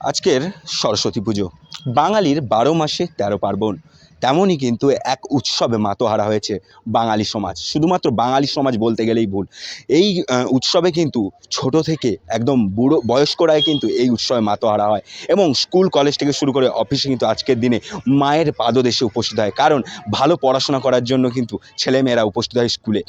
আজকের সরস্বতী পুজো। বাঙালির বারো মাসে তেরো পার্বণ। তেমনই কিন্তু এক উৎসবে মাতোহারা হয়েছে বাঙালি সমাজ। শুধুমাত্র বাঙালি সমাজ বলতে গেলেই ভুল। এই উৎসবে কিন্তু ছোট থেকে একদম বুড়ো, বয়স্করাই কিন্তু এই উৎসবে মাতোহারা হয় এবং স্কুল, কলেজ থেকে শুরু করে অফিসে কিন্তু আজকের দিনে মায়ের পাদদেশে উপস্থিত হয়। কারণ ভালো পড়াশোনা করার জন্য কিন্তু ছেলেমেয়েরা উপস্থিত হয় স্কুলে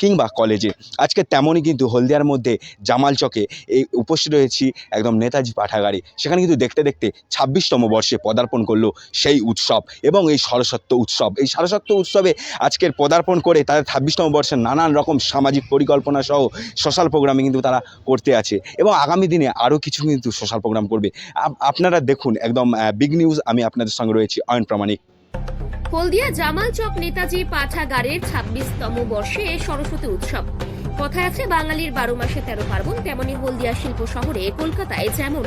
কিংবা কলেজে। আজকে তেমনই কিন্তু হলদিয়ার মধ্যে জামাল চকে এই উপস্থিত রয়েছি একদম নেতাজি পাঠাগারে। সেখানে কিন্তু দেখতে দেখতে ছাব্বিশতম বর্ষে পদার্পণ করল সেই উৎসব এবং এই সরস্বত্ব উৎসব। এই সরস্বত্ব উৎসবে আজকের পদার্পণ করে তাদের ছাব্বিশতম বর্ষের নানান রকম সামাজিক পরিকল্পনা সহ সোশ্যাল প্রোগ্রামে কিন্তু তারা করতে আছে। এবং আগামী দিনে আরও কিছু কিন্তু সোশ্যাল প্রোগ্রাম করবে। আপনারা দেখুন একদম বিগ নিউজ আমি আপনাদের সঙ্গে রয়েছি, অয়ন প্রামাণিক। হলদিয়া জামাল চক নেতাজি পাঠাগারের ছাব্বিশতম বর্ষে সরস্বতী উৎসব। কথায় আছে, বাঙালির বারো মাসে তেরো পার্বণ, তেমনি হলদিয়া শিল্প শহরে কলকাতায় যেমন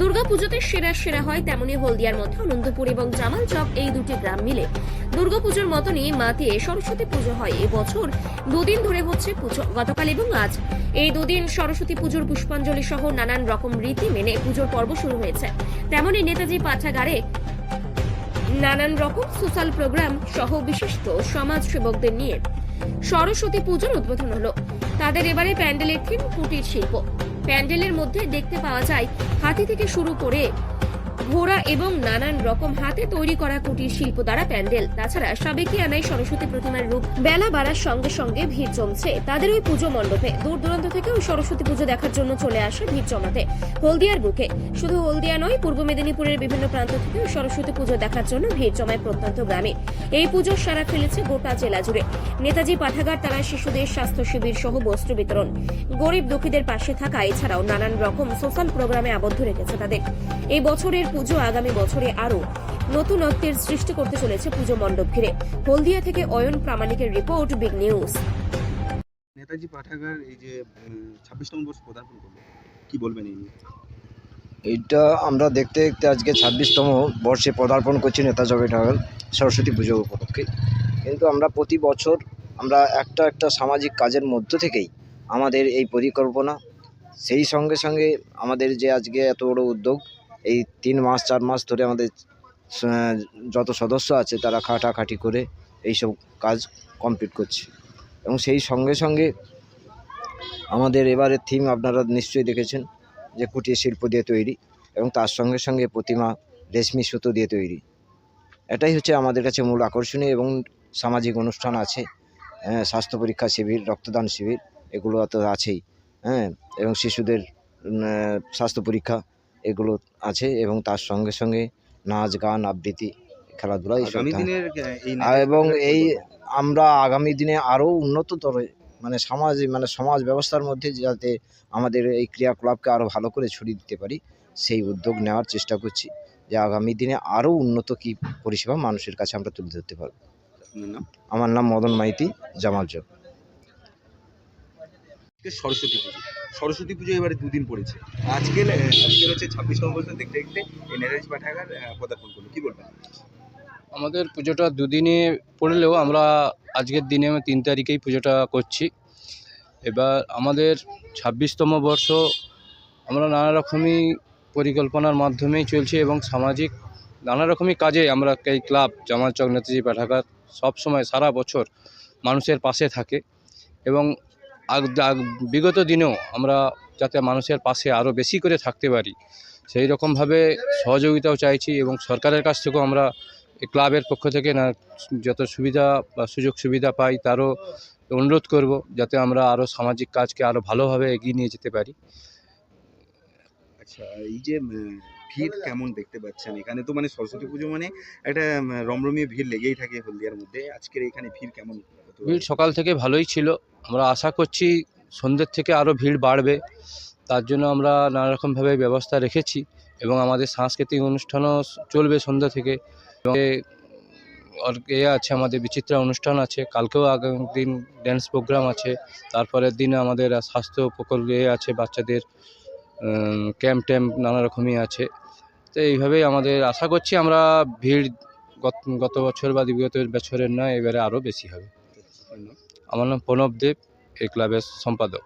দুর্গাপুজোতে সেরা সেরা হয়, তেমনি হলদিয়ার মধ্যে অনন্তপুর এবং জামাল চক এই দুটি গ্রাম মিলে। দুর্গাপুজোর মতনই মাতে সরস্বতী পুজো হয় এবছর। দুদিন ধরে হচ্ছে পুজো গতকাল এবং আজ। এই দুদিন সরস্বতী পুজোর পুষ্পাঞ্জলি সহ নানান রকম রীতি মেনে পুজোর পর্ব শুরু হয়েছে। তেমনি নেতাজি পাঠাগারে নানান রকম সোশ্যাল প্রোগ্রাম সহ বিশিষ্ট সমাজ সেবকদের নিয়ে সরস্বতী পুজোর উদ্বোধন হলো। তাদের এবারে প্যান্ডেলের থিম কুটির শিল্প। প্যান্ডেলের মধ্যে দেখতে পাওয়া যায় হাতি থেকে শুরু করে ঘোড়া এবং নানান রকম হাতে তৈরি করা কুটির শিল্প দ্বারা প্যান্ডেল। তাছাড়া সাবেকি আনাই সরস্বতী প্রতিমার রূপ বেলা বাড়ার সঙ্গে সঙ্গে ভিড় জমছে। তাদের ওই পুজো মণ্ডপে। দূর দূরান্ত থেকে ওই সরস্বতী পুজো দেখার জন্য চলে আসে ভিড় জমাতে। হলদিয়ার বুকে। শুধু হলদিয়া নয়, পূর্ব মেদিনীপুরের বিভিন্ন প্রান্ত থেকে ওই সরস্বতী পুজো দেখার জন্য ভিড় জমায় প্রত্যন্ত গ্রামে। এই পুজোর সারা ফেলেছে গোটা জেলা জুড়ে। নেতাজি পাঠাগার তারা শিশুদের স্বাস্থ্য শিবির সহ বস্ত্র বিতরণ। গরিব দুঃখীদের পাশে থাকা এছাড়াও নানান রকম সোশ্যাল প্রোগ্রামে আবদ্ধ রেখেছে তাদের। এই বছরের পুজো আগামী বছরে আরও নতুনত্বের সৃষ্টি করতে চলেছে পুজো মণ্ডপ ঘিরে। হলদিয়া থেকে অয়ন প্রামাণিকের রিপোর্ট বিগ নিউজ। নেতাজি পাঠাগার এই যে ছাব্বিশতম বর্ষ পদার্পণ করল কি বলবেন এই নিয়ে? এইটা আমরা দেখতে দেখতে আজকে ছাব্বিশতম বর্ষে পদার্পণ করছি নেতাজি ঠাকুর সরস্বতী পুজো উপলক্ষে। কিন্তু আমরা প্রতি বছর আমরা একটা একটা সামাজিক কাজের মধ্য থেকেই আমাদের এই পরিকল্পনা সেই সঙ্গে সঙ্গে আমাদের যে আজকে এত বড় উদ্যোগ এই তিন মাস চার মাস ধরে আমাদের যত সদস্য আছে তারা খাটাখাটি করে এইসব কাজ কমপ্লিট করছে। এবং সেই সঙ্গে সঙ্গে আমাদের এবারের থিম আপনারা নিশ্চয়ই দেখেছেন যে কুটির শিল্প দিয়ে তৈরি এবং তার সঙ্গে সঙ্গে প্রতিমা রেশমি সুতো দিয়ে তৈরি। এটাই হচ্ছে আমাদের কাছে মূল আকর্ষণীয় এবং সামাজিক অনুষ্ঠান আছে। হ্যাঁ, স্বাস্থ্য পরীক্ষা শিবির রক্তদান শিবির এগুলো তো আছেই। হ্যাঁ এবং শিশুদের স্বাস্থ্য পরীক্ষা এগুলো আছে এবং তার সঙ্গে সঙ্গে নাচ গান আবৃত্তি খেলাধুলা এইসব এবং এই আমরা আগামী দিনে আরও উন্নততর মানে সমাজ মানে সমাজ ব্যবস্থার মধ্যে যাতে আমাদের এই ক্রিয়াকলাপকে আরও ভালো করে ছড়িয়ে দিতে পারি সেই উদ্যোগ নেওয়ার চেষ্টা করছি যে আগামী দিনে আরও উন্নত কি পরিষেবা মানুষের কাছে আমরা তুলে ধরতে পারব। আমার নাম মদন মাইতি জামাল চক সরস্বতী পুজো। সরস্বতী পুজো এবারে দুদিন পড়েছে। আজকে আজকে হচ্ছে ছাব্বিশ বর্ষ দেখতে দেখতে এই নেতাজি পাঠাগার পদার্পণ করল। কি বলবেন? আমাদের পুজোটা দুদিনে পড়লেও আমরা আজকের দিনে তিন তারিখেই পুজোটা করছি। এবার আমাদের ছাব্বিশতম বর্ষ আমরা নানা রকমই পরিকল্পনার মাধ্যমেই চলছে এবং সামাজিক নানা রকমই কাজে আমরা এই ক্লাব জামাল চক নেতাজি পাঠাগার সব সময় সারা বছর মানুষের পাশে থাকে এবং বিগত দিনেও আমরা যাতে মানুষের পাশে আরও বেশি করে থাকতে পারি, সেই রকমভাবে সহযোগিতাও চাইছি এবং সরকারের কাছ থেকেও আমরা ক্লাবের পক্ষ থেকে না, যত সুবিধা বা সুযোগ সুবিধা পাই তারও অনুরোধ করব যাতে আমরা আরও সামাজিক কাজকে আরও ভালোভাবে এগিয়ে নিয়ে যেতে পারি। আচ্ছা এই যে ভিড় কেমন দেখতে পাচ্ছেন? এখানে তো মানে সরস্বতী পুজো মানে একটা রমরমিয়ে ভিড় লেগেই থাকে হলদিয়ার মধ্যে। আজকের এখানে ভিড় কেমন? ভিড় সকাল থেকে ভালোই ছিল। আমরা আশা করছি সন্ধ্যের থেকে আরও ভিড় বাড়বে। তার জন্য আমরা নানারকমভাবে ব্যবস্থা রেখেছি এবং আমাদের সাংস্কৃতিক অনুষ্ঠানও চলবে সন্ধ্যা থেকে। এবং এ- আর এ আছে আমাদের বিচিত্রা অনুষ্ঠান আছে। কালকেও আগামী দিন ড্যান্স প্রোগ্রাম আছে। তারপরের দিন আমাদের স্বাস্থ্য প্রকল্প এ আছে বাচ্চাদের ক্যাম্প ট্যাম্প নানা রকমই আছে। তো এইভাবেই আমাদের আশা করছি আমরা ভিড় গত গত বছর বা বিগত বছরের নয় এবারে আরও বেশি হবে। আমার নাম প্রণব দেব এই ক্লাবের সম্পাদক।